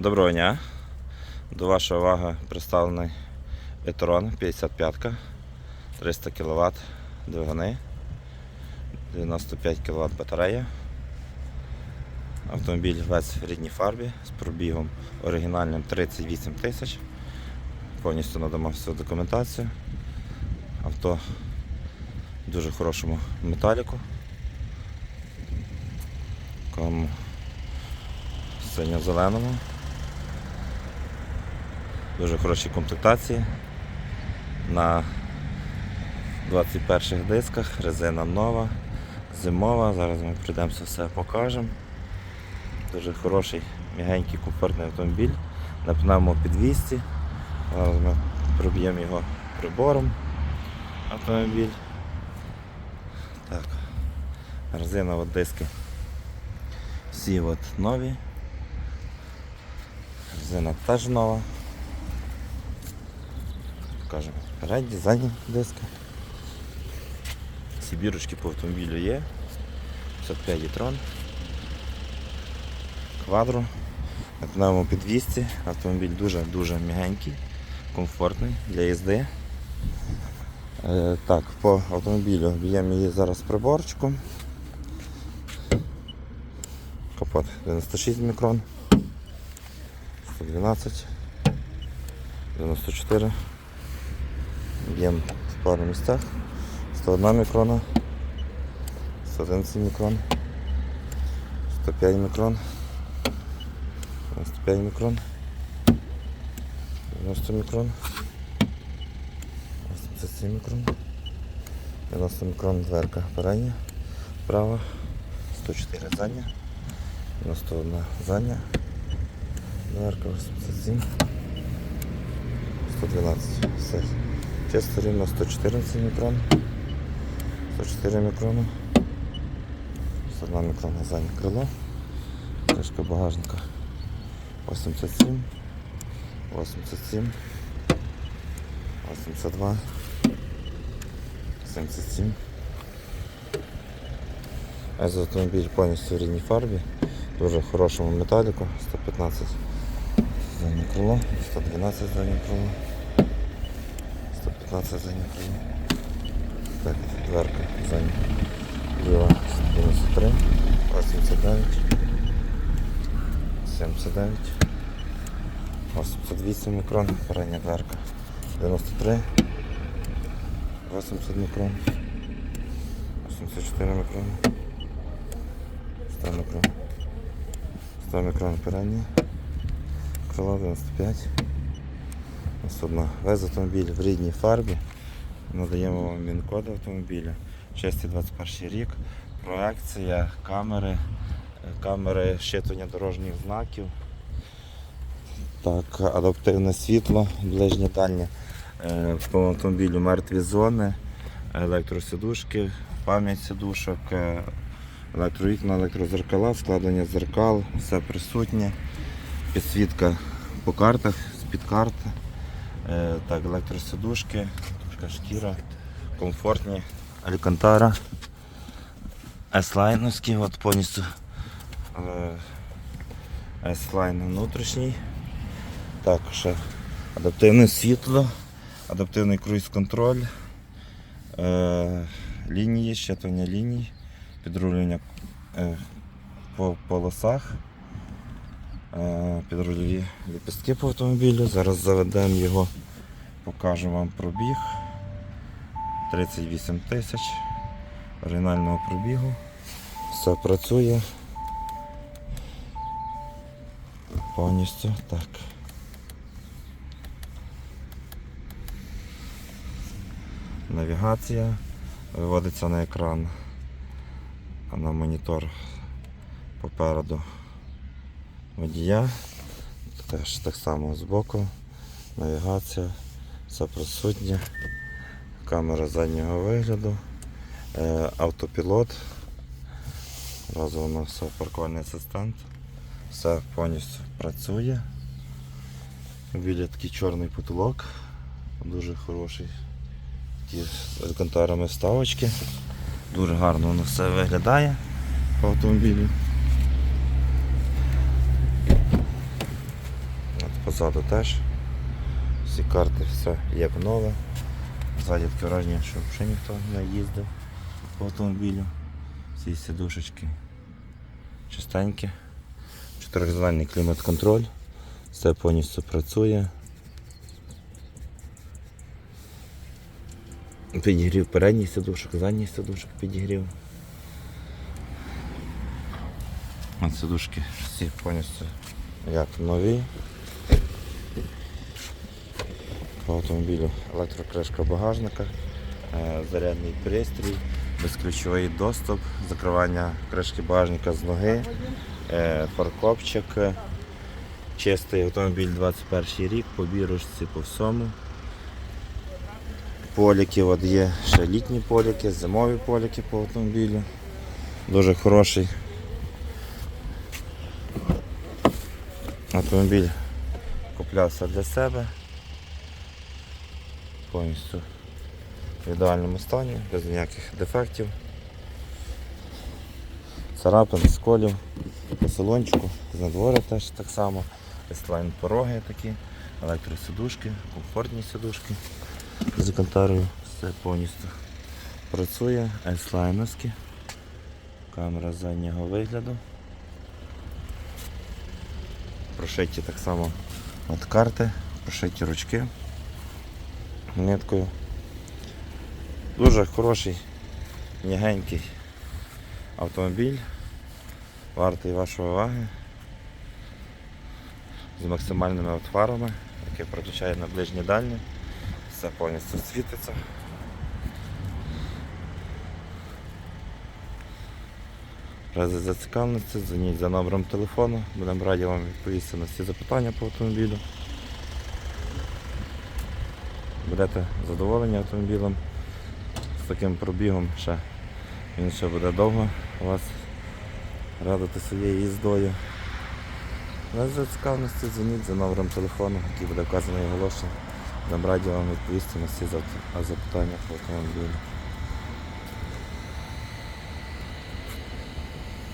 Доброго дня. До вашої уваги представлений Етрон 55, 300 кВт двигуни, 95 кВт батарея. Автомобіль весь в рідній фарбі з пробігом оригінальним 38 тисяч. Повністю надамо всю документацію. Авто в дуже хорошому металіку. Такому синьо-зеленому. Дуже хороші комплектації. На 21 дисках, резина нова, зимова. Зараз ми прийдемося все покажемо. Дуже хороший, м'ягенький, комфортний автомобіль. На пневмопідвісці. Зараз ми проб'ємо його прибором автомобіль. Так. Резина диски. Всі от нові. Резина теж нова. Покажемо передні, задні диски. Всі бірочки по автомобілю є. 55 Є-трон. Квадро. На пневмо підвісці. Автомобіль дуже-дуже м'ягенький, комфортний для їзди. Е, так, по автомобілю б'ємо її зараз приборчиком. Капот 96 мікрон. 112, 94. Б'ємо в пару місцях. 101 мікрона, 111 мікрон, 105 мікрон, 95 мікрон, 90 мікрон, 87 мікрон, 90 мікрон дверка передня, права, 104 задня, 91 задня. Дверка 87. 112. Все. Чисто рівно 114 мікрон. 104 мікрони. 101 мікрона заднє крило. Кришка багажника 87. 87. 82. 77. Ось автомобіль повністю в рідній фарбі. Дуже хорошому металіку. 115 заднє крило, 112 заднє крило, 115 заднє крило. Так, дверка задня. Ліва 93, 89, 79, 88 мікрон, передня дверка 93, 80 мікрон, 84 мікрон, 100 мікрон. 100 мікрон передній, крило 95. Весь автомобіль в рідній фарбі. Надаємо вам він-код автомобіля. Честі 21 рік. Проекція, камери, е, камери щитування дорожніх знаків. Так, адаптивне світло, ближнє дальнє. Е, По автомобілю мертві зони, електросидушки, пам'ять сидушок, е, електровікна, електрозеркала, складення зеркал, все присутнє. Підсвітка по картах, з-під карти. Е, Так, електросидушки, така шкіра, комфортні, алькантара. S-лайновські, от повністю S-лайн внутрішній. Також адаптивне світло, адаптивний круїз-контроль, е, лінії, щитування ліній, підрулювання е, по полосах, підрульові ліпістки по автомобілю. Зараз заведемо його, покажу вам пробіг. 38 тисяч оригінального пробігу. Все працює. Повністю так. Навігація виводиться на екран, а на монітор попереду водія. Теж так само збоку. Навігація, все присутнє. Камера заднього вигляду, е, автопілот. Разом все паркувальний асистент. Все повністю працює. Біля такий чорний потолок, дуже хороший. Ті з алькантарами вставочки. Дуже гарно воно все виглядає по автомобілю. Позаду теж. Всі карти, все є нове. Ззаді таке враження, що взагалі ніхто не їздив по автомобілю. Всі сідушечки чистенькі. Чотиризональний клімат-контроль. Все повністю працює. Підігрів передній сидушок, задній сидушок підігрів. От сидушки всі повністю як нові. По автомобілю електрокришка багажника, е, зарядний пристрій, безключовий доступ, закривання кришки багажника з ноги, е, фаркопчик, чистий автомобіль 21 рік, по бірочці по всьому. Поліки, от є ще літні поліки, зимові поліки по автомобілю. Дуже хороший автомобіль куплявся для себе. Повністю в ідеальному стані, без ніяких дефектів. Царапин, сколів, по салончику, з надвору теж так само. Еслайн пороги такі, електросидушки, комфортні сидушки з Алькантарою. Все повністю працює, еслайновські. Камера заднього вигляду. Прошиті так само от карти, прошиті ручки ниткою. Дуже хороший, м'ягенький автомобіль, вартий вашої уваги. З максимальними от фарами, які переключає на ближні дальні. Все повністю світиться. Рази зацікавленості, дзвоніть за номером телефону. Будемо раді вам відповісти на всі запитання по автомобілю. Будете задоволені автомобілем. З таким пробігом ще він ще буде довго вас радити своєю їздою. Але за цікавності дзвоніть за номером телефону, який буде вказаний оголошений. Нам раді вам відповісти на всі запитання по автомобілю.